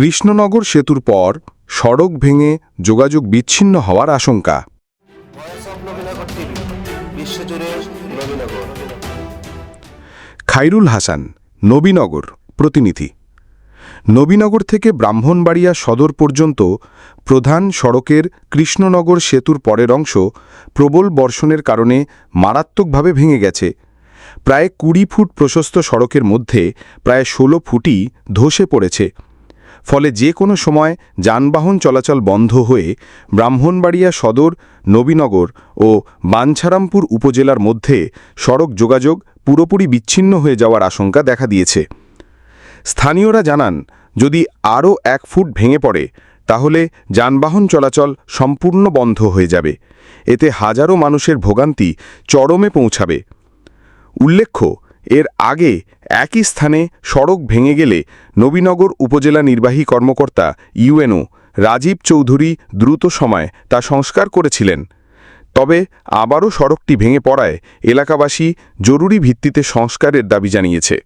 কৃষ্ণনগর সেতুর পর সড়ক ভেঙে যোগাযোগ বিচ্ছিন্ন হওয়ার আশঙ্কা। খাইরুল হাসান, নবীনগর প্রতিনিধি। নবীনগর থেকে ব্রাহ্মণবাড়িয়া সদর পর্যন্ত প্রধান সড়কের কৃষ্ণনগর সেতুর পরের অংশ প্রবল বর্ষণের কারণে মারাত্মকভাবে ভেঙে গেছে। প্রায় কুড়ি ফুট প্রশস্ত সড়কের মধ্যে প্রায় ষোলো ফুটই ধসে পড়েছে। ফলে যে কোনো সময় যানবাহন চলাচল বন্ধ হয়ে ব্রাহ্মণবাড়িয়া সদর, নবীনগর ও বাঞ্ছারামপুর উপজেলার মধ্যে সড়ক যোগাযোগ পুরোপুরি বিচ্ছিন্ন হয়ে যাওয়ার আশঙ্কা দেখা দিয়েছে। স্থানীয়রা জানান, যদি আরও এক ফুট ভেঙে পড়ে, তাহলে যানবাহন চলাচল সম্পূর্ণ বন্ধ হয়ে যাবে। এতে হাজারো মানুষের ভোগান্তি চরমে পৌঁছাবে। উল্লেখ্য এর আগে একই স্থানে সড়ক ভেঙে গেলে নবীনগর উপজেলা নির্বাহী কর্মকর্তা ইউএনও রাজীব চৌধুরী দ্রুত সময় তা সংস্কার করেছিলেন। তবে আবারও সড়কটি ভেঙে পড়ায় এলাকাবাসী জরুরি ভিত্তিতে সংস্কারের দাবি জানিয়েছে।